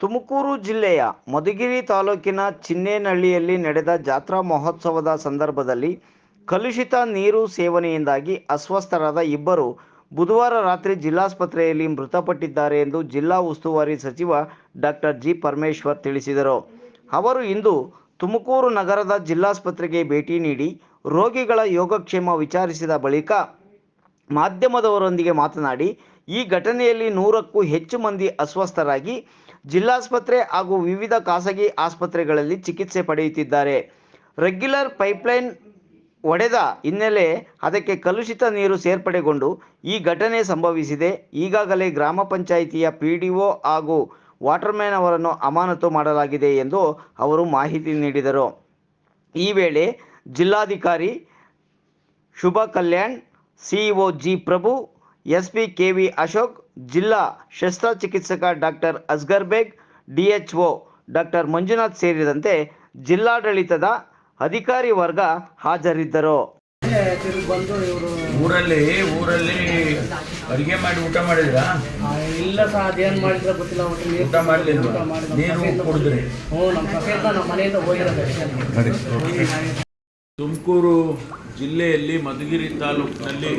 ತುಮಕೂರು ಜಿಲ್ಲೆಯ ಮಧುಗಿರಿ ತಾಲೂಕಿನ ಚಿನ್ನೇನಹಳ್ಳಿಯಲ್ಲಿ ನಡೆದ ಜಾತ್ರಾ ಮಹೋತ್ಸವದ ಸಂದರ್ಭದಲ್ಲಿ ಕಲುಷಿತ ನೀರು ಸೇವನೆಯಿಂದಾಗಿ ಅಸ್ವಸ್ಥರಾದ ಇಬ್ಬರು ಬುಧವಾರ ರಾತ್ರಿ ಜಿಲ್ಲಾಸ್ಪತ್ರೆಯಲ್ಲಿ ಮೃತಪಟ್ಟಿದ್ದಾರೆ ಎಂದು ಜಿಲ್ಲಾ ಉಸ್ತುವಾರಿ ಸಚಿವ ಡಾಕ್ಟರ್ ಜಿ ಪರಮೇಶ್ವರ್ ತಿಳಿಸಿದರು. ಅವರು ಇಂದು ತುಮಕೂರು ನಗರದ ಜಿಲ್ಲಾಸ್ಪತ್ರೆಗೆ ಭೇಟಿ ನೀಡಿ ರೋಗಿಗಳ ಯೋಗಕ್ಷೇಮ ವಿಚಾರಿಸಿದ ಬಳಿಕ ಮಾಧ್ಯಮದವರೊಂದಿಗೆ ಮಾತನಾಡಿ, ಈ ಘಟನೆಯಲ್ಲಿ ನೂರಕ್ಕೂ ಹೆಚ್ಚು ಮಂದಿ ಅಸ್ವಸ್ಥರಾಗಿ ಜಿಲ್ಲಾಸ್ಪತ್ರೆ ಹಾಗೂ ವಿವಿಧ ಖಾಸಗಿ ಆಸ್ಪತ್ರೆಗಳಲ್ಲಿ ಚಿಕಿತ್ಸೆ ಪಡೆಯುತ್ತಿದ್ದಾರೆ. ರೆಗ್ಯುಲರ್ ಪೈಪ್ಲೈನ್ ಒಡೆದ ಹಿನ್ನೆಲೆ ಅದಕ್ಕೆ ಕಲುಷಿತ ನೀರು ಸೇರ್ಪಡೆಗೊಂಡು ಈ ಘಟನೆ ಸಂಭವಿಸಿದೆ. ಈಗಾಗಲೇ ಗ್ರಾಮ ಪಂಚಾಯಿತಿಯ ಪಿ ಡಿ ಒ ಹಾಗೂ ವಾಟರ್ಮ್ಯಾನ್ ಅವರನ್ನು ಅಮಾನತು ಮಾಡಲಾಗಿದೆ ಎಂದು ಅವರು ಮಾಹಿತಿ ನೀಡಿದರು. ಈ ವೇಳೆ ಜಿಲ್ಲಾಧಿಕಾರಿ Shubha Kalyan CEO G Prabhu, S P K V Ashok ಜಿಲ್ಲಾ ಶಸ್ತ್ರಚಿಕಿತ್ಸಕ doctor Asgar Baig DHO doctor Manjunath ಸೇರಿದಂತೆ ಜಿಲ್ಲಾಡಳಿತದ ಅಧಿಕಾರಿ ವರ್ಗ ಹಾಜರಿದ್ದರು. ಊರಲ್ಲಿ ಊರಲ್ಲಿ ಅಡಿಗೆ ಮಾಡಿ ಊಟ ಮಾಡಿದ್ರ? ಇಲ್ಲ ಸಹ ಅದೇನು ಮಾಡಿದ್ರೆ ಗೊತ್ತಿಲ್ಲ ಒಟ್ಟು ನೀರು ಊಟ ಮಾಡ್ಲಿಲ್ವಾ? ಊಟ ಮಾಡಿ ನಮ್ಮ ನೀರು ಕುಡಿದ್ರಿ? ಹ್ಞೂ ನಮ್ಮ ಸೊಸೆಯಿಂದ ನಮ್ಮ ಮನೆಯಿಂದ ಹೋಗಿರೋದು ತುಮಕೂರು ಜಿಲ್ಲೆಯಲ್ಲಿ ಮಧುಗಿರಿ ತಾಲೂಕಿನಲ್ಲಿ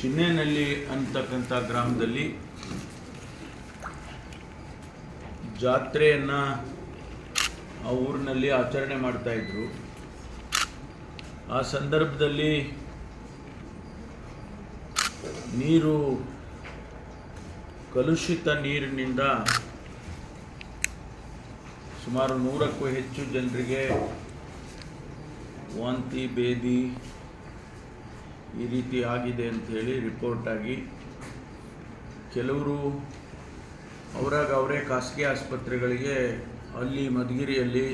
ಚಿನ್ನೇನಹಳ್ಳಿ ಅಂತಕ್ಕಂಥ ಗ್ರಾಮದಲ್ಲಿ ಜಾತ್ರೆಯನ್ನು ಆ ಊರಿನಲ್ಲಿ ಆಚರಣೆ ಮಾಡ್ತಾಯಿದ್ರು ಆ ಸಂದರ್ಭದಲ್ಲಿ ನೀರು, ಕಲುಷಿತ ನೀರಿನಿಂದ ಸುಮಾರು ನೂರಕ್ಕೂ ಹೆಚ್ಚು ಜನರಿಗೆ ವಾಂತಿ, ಬೇದಿ ಈ ರೀತಿ ಆಗಿದೆ ಅಂಥೇಳಿ ರಿಪೋರ್ಟ್ ಆಗಿ ಕೆಲವರು ಅವರಾಗ ಅವರೇ ಖಾಸಗಿ ಆಸ್ಪತ್ರೆಗಳಿಗೆ ಅಲ್ಲಿ ಮಧುಗಿರಿಯಲ್ಲಿ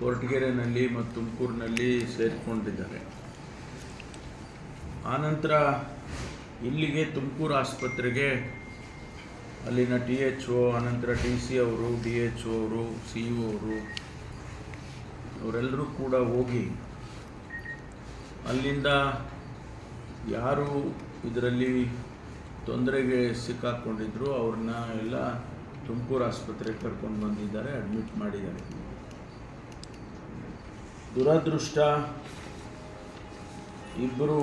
ಕೊರಟಗೆರೆನಲ್ಲಿ ಮತ್ತು ತುಮಕೂರಿನಲ್ಲಿ ಸೇರಿಕೊಂಡಿದ್ದಾರೆ. ಆನಂತರ ಇಲ್ಲಿಗೆ ತುಮಕೂರು ಆಸ್ಪತ್ರೆಗೆ ಅಲ್ಲಿನ ಟಿ ಎಚ್ ಒ ಅನಂತರ ಡಿ ಸಿ ಅವರು, ಡಿ ಎಚ್ ಒ ಅವರು, ಸಿ ಇ ಅವರು, ಅವರೆಲ್ಲರೂ ಕೂಡ ಹೋಗಿ ಅಲ್ಲಿಂದ ಯಾರು ಇದರಲ್ಲಿ ತೊಂದರೆಗೆ ಸಿಕ್ಕಾಕ್ಕೊಂಡಿದ್ರು ಅವ್ರನ್ನ ಎಲ್ಲ ತುಮಕೂರು ಆಸ್ಪತ್ರೆಗೆ ಕರ್ಕೊಂಡು ಬಂದಿದ್ದಾರೆ ಅಡ್ಮಿಟ್ ಮಾಡಿದ್ದಾರೆ. ದುರದೃಷ್ಟ ಇಬ್ಬರು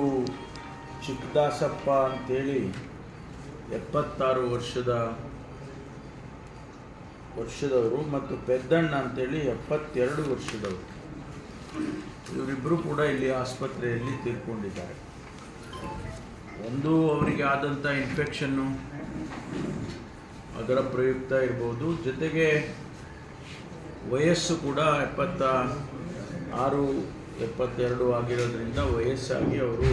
ಚಿಕ್ಕದಾಸಪ್ಪ ಅಂತೇಳಿ ಎಪ್ಪತ್ತಾರು ವರ್ಷದ ವರ್ಷದವರು ಮತ್ತು ಪೆದ್ದಣ್ಣ ಅಂತೇಳಿ ಎಪ್ಪತ್ತೆರಡು ವರ್ಷದವರು. ಇವರಿಬ್ಬರು ಕೂಡ ಇಲ್ಲಿ ಆಸ್ಪತ್ರೆಯಲ್ಲಿ ತೀರ್ಕೊಂಡಿದ್ದಾರೆ. ಒಂದು ಅವರಿಗೆ ಆದಂಥ ಇನ್ಫೆಕ್ಷನ್ನು ಅದರ ಪ್ರಯುಕ್ತ ಇರ್ಬೋದು. ಜೊತೆಗೆ ವಯಸ್ಸು ಕೂಡ ಎಪ್ಪತ್ತ ಆರು ಎಪ್ಪತ್ತೆರಡು ಆಗಿರೋದ್ರಿಂದ ವಯಸ್ಸಾಗಿ ಅವರು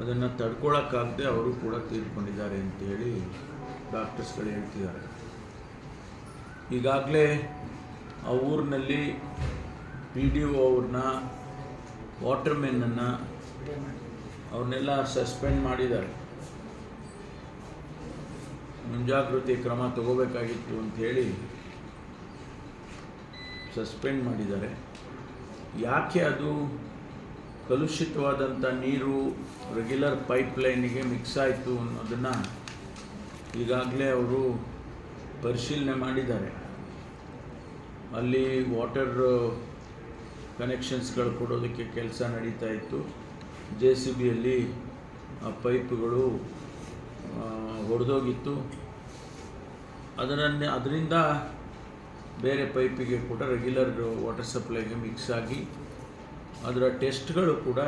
ಅದನ್ನು ತಡ್ಕೊಳಕ್ಕಾಗದೆ ಅವರು ಕೂಡ ತೀರ್ಕೊಂಡಿದ್ದಾರೆ ಅಂತೇಳಿ ಡಾಕ್ಟರ್ಸ್ಗಳು ಹೇಳ್ತಿದ್ದಾರೆ. ಈಗಾಗಲೇ ಆ ಊರಿನಲ್ಲಿ ಪಿ ಡಿ ಒ ಅವ್ರನ್ನ ವಾಟರ್ಮೆನ್ನನ್ನು ಅವ್ರನ್ನೆಲ್ಲ ಸಸ್ಪೆಂಡ್ ಮಾಡಿದ್ದಾರೆ. ಮುಂಜಾಗೃತಿ ಕ್ರಮ ತಗೋಬೇಕಾಗಿತ್ತು ಅಂಥೇಳಿ ಸಸ್ಪೆಂಡ್ ಮಾಡಿದ್ದಾರೆ. ಯಾಕೆ ಅದು ಕಲುಷಿತವಾದಂಥ ನೀರು ರೆಗ್ಯುಲರ್ ಪೈಪ್ಲೈನಿಗೆ ಮಿಕ್ಸ್ ಆಯಿತು ಅನ್ನೋದನ್ನು ಈಗಾಗಲೇ ಅವರು ಪರಿಶೀಲನೆ ಮಾಡಿದ್ದಾರೆ. ಅಲ್ಲಿ ವಾಟರ್ ಕನೆಕ್ಷನ್ಸ್ಗಳು ಕೊಡೋದಕ್ಕೆ ಕೆಲಸ ನಡೀತಾ ಇತ್ತು. ಜೆ ಸಿ ಬಿಯಲ್ಲಿ ಪೈಪ್ಗಳು ಹೊಡೆದೋಗಿತ್ತು ಅದರನ್ನೇ, ಅದರಿಂದ ಬೇರೆ ಪೈಪಿಗೆ ಕೂಡ ರೆಗ್ಯುಲರ್ ವಾಟರ್ ಸಪ್ಲೈಗೆ ಮಿಕ್ಸ್ ಆಗಿ, ಅದರ ಟೆಸ್ಟ್ಗಳು ಕೂಡ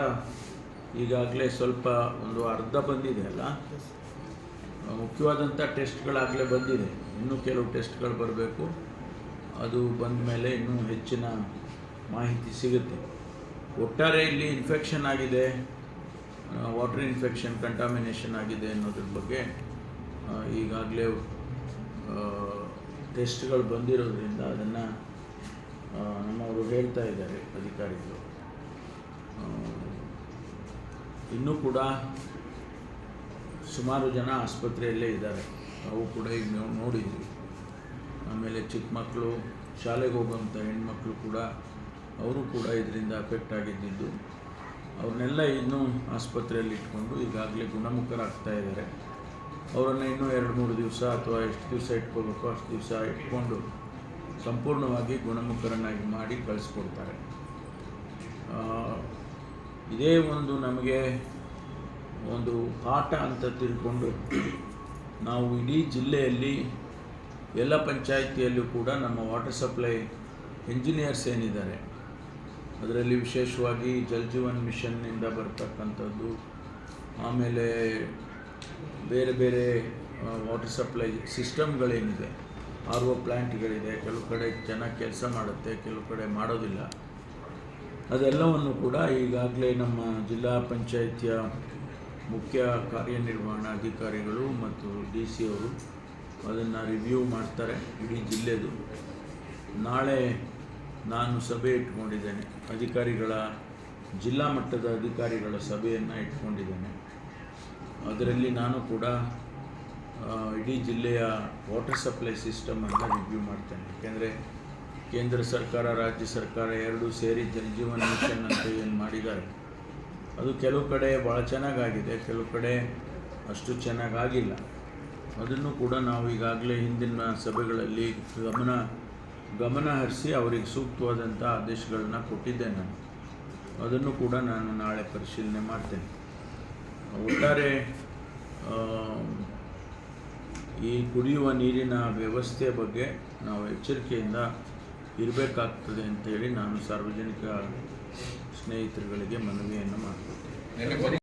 ಈಗಾಗಲೇ ಸ್ವಲ್ಪ ಒಂದು ಅರ್ಧ ಬಂದಿದೆ ಅಲ್ಲ? ಮುಖ್ಯವಾದಂಥ ಟೆಸ್ಟ್ಗಳಾಗಲೇ ಬಂದಿದೆ. ಇನ್ನೂ ಕೆಲವು ಟೆಸ್ಟ್ಗಳು ಬರಬೇಕು. ಅದು ಬಂದ ಮೇಲೆ ಇನ್ನೂ ಹೆಚ್ಚಿನ ಮಾಹಿತಿ ಸಿಗುತ್ತೆ. ಒಟ್ಟಾರೆ ಇಲ್ಲಿ ಇನ್ಫೆಕ್ಷನ್ ಆಗಿದೆ. ವಾಟರ್ ಇನ್ಫೆಕ್ಷನ್ ಕಂಟಾಮಿನೇಷನ್ ಆಗಿದೆ ಅನ್ನೋದ್ರ ಬಗ್ಗೆ ಈಗಾಗಲೇ ಟೆಸ್ಟ್ಗಳು ಬಂದಿರೋದ್ರಿಂದ ಅದನ್ನು ನಮ್ಮವರು ಹೇಳ್ತಾ ಇದ್ದಾರೆ ಅಧಿಕಾರಿಗಳು. ಇನ್ನೂ ಕೂಡ ಸುಮಾರು ಜನ ಆಸ್ಪತ್ರೆಯಲ್ಲೇ ಇದ್ದಾರೆ. ಅವು ಕೂಡ ಈಗ ನಾವು ನೋಡಿದ್ವಿ. ಆಮೇಲೆ ಚಿಕ್ಕ ಮಕ್ಕಳು, ಶಾಲೆಗೆ ಹೋಗುವಂಥ ಹೆಣ್ಮಕ್ಳು ಕೂಡ, ಅವರು ಕೂಡ ಇದರಿಂದ ಅಫೆಕ್ಟ್ ಆಗಿದ್ದಿದ್ದು ಅವ್ರನ್ನೆಲ್ಲ ಇನ್ನೂ ಆಸ್ಪತ್ರೆಯಲ್ಲಿ ಇಟ್ಕೊಂಡು ಈಗಾಗಲೇ ಗುಣಮುಖರಾಗ್ತಾ ಇದ್ದಾರೆ. ಅವರನ್ನು ಇನ್ನೂ ಎರಡು ಮೂರು ದಿವಸ ಅಥವಾ ಎಷ್ಟು ದಿವಸ ಇಟ್ಕೋಬೇಕು ಅಷ್ಟು ದಿವಸ ಇಟ್ಕೊಂಡು ಸಂಪೂರ್ಣವಾಗಿ ಗುಣಮುಖರನ್ನಾಗಿ ಮಾಡಿ ಕಳಿಸ್ಕೊಡ್ತಾರೆ. ಇದೇ ಒಂದು ನಮಗೆ ಒಂದು ಪಾಠ ಅಂತ ತಿಳ್ಕೊಂಡು ನಾವು ಇಡೀ ಜಿಲ್ಲೆಯಲ್ಲಿ ಎಲ್ಲ ಪಂಚಾಯಿತಿಯಲ್ಲೂ ಕೂಡ ನಮ್ಮ ವಾಟರ್ ಸಪ್ಲೈ ಇಂಜಿನಿಯರ್ಸ್ ಏನಿದ್ದಾರೆ ಅದರಲ್ಲಿ ವಿಶೇಷವಾಗಿ ಜಲ್ ಜೀವನ್ ಮಿಷನ್ನಿಂದ ಬರ್ತಕ್ಕಂಥದ್ದು. ಆಮೇಲೆ ಬೇರೆ ಬೇರೆ ವಾಟರ್ ಸಪ್ಲೈ ಸಿಸ್ಟಮ್ಗಳೇನಿದೆ. ಆರ್ ಒ ಪ್ಲ್ಯಾಂಟ್ಗಳಿದೆ ಕೆಲವು ಕಡೆ ಚೆನ್ನಾಗಿ ಕೆಲಸ ಮಾಡುತ್ತೆ, ಕೆಲವು ಕಡೆ ಮಾಡೋದಿಲ್ಲ. ಅದೆಲ್ಲವನ್ನು ಕೂಡ ಈಗಾಗಲೇ ನಮ್ಮ ಜಿಲ್ಲಾ ಪಂಚಾಯಿತಿಯ ಮುಖ್ಯ ಕಾರ್ಯನಿರ್ವಹಣಾಧಿಕಾರಿಗಳು ಮತ್ತು ಡಿ ಸಿ ಅವರು ಅದನ್ನು ರಿವ್ಯೂ ಮಾಡ್ತಾರೆ ಇಡೀ ಜಿಲ್ಲೆದು. ನಾಳೆ ನಾನು ಸಭೆ ಇಟ್ಕೊಂಡಿದ್ದೇನೆ. ಅಧಿಕಾರಿಗಳ, ಜಿಲ್ಲಾ ಮಟ್ಟದ ಅಧಿಕಾರಿಗಳ ಸಭೆಯನ್ನು ಇಟ್ಕೊಂಡಿದ್ದೇನೆ. ಅದರಲ್ಲಿ ನಾನು ಕೂಡ ಇಡೀ ಜಿಲ್ಲೆಯ ವಾಟರ್ ಸಪ್ಲೈ ಸಿಸ್ಟಮನ್ನು ರಿವ್ಯೂ ಮಾಡ್ತೇನೆ. ಯಾಕೆಂದರೆ ಕೇಂದ್ರ ಸರ್ಕಾರ, ರಾಜ್ಯ ಸರ್ಕಾರ ಎರಡೂ ಸೇರಿ ಜನಜೀವನ ಮಿಷನ್ ಅಂತ ಏನು ಮಾಡಿದ್ದಾರೆ. ಅದು ಕೆಲವು ಕಡೆ ಭಾಳ ಚೆನ್ನಾಗಾಗಿದೆ, ಕೆಲವು ಕಡೆ ಅಷ್ಟು ಚೆನ್ನಾಗಾಗಿಲ್ಲ. ಅದನ್ನು ಕೂಡ ನಾವು ಈಗಾಗಲೇ ಹಿಂದಿನ ಸಭೆಗಳಲ್ಲಿ ಗಮನ ಗಮನ ಹರಿಸಿ ಅವರಿಗೆ ಸೂಕ್ತವಾದಂಥ ಆದೇಶಗಳನ್ನ ಕೊಟ್ಟಿದ್ದೆ ನಾನು ಅದನ್ನು ಕೂಡ ನಾನು ನಾಳೆ ಪರಿಶೀಲನೆ ಮಾಡ್ತೇನೆ. ಒಟ್ಟಾರೆ ಈ ಕುಡಿಯುವ ನೀರಿನ ವ್ಯವಸ್ಥೆಯ ಬಗ್ಗೆ ನಾವು ಎಚ್ಚರಿಕೆಯಿಂದ ಇರಬೇಕಾಗ್ತದೆ ಅಂತೇಳಿ ನಾನು ಸಾರ್ವಜನಿಕ ಸ್ನೇಹಿತರುಗಳಿಗೆ ಮನವಿಯನ್ನು ಮಾಡ್ಕೊಳ್ತೇನೆ.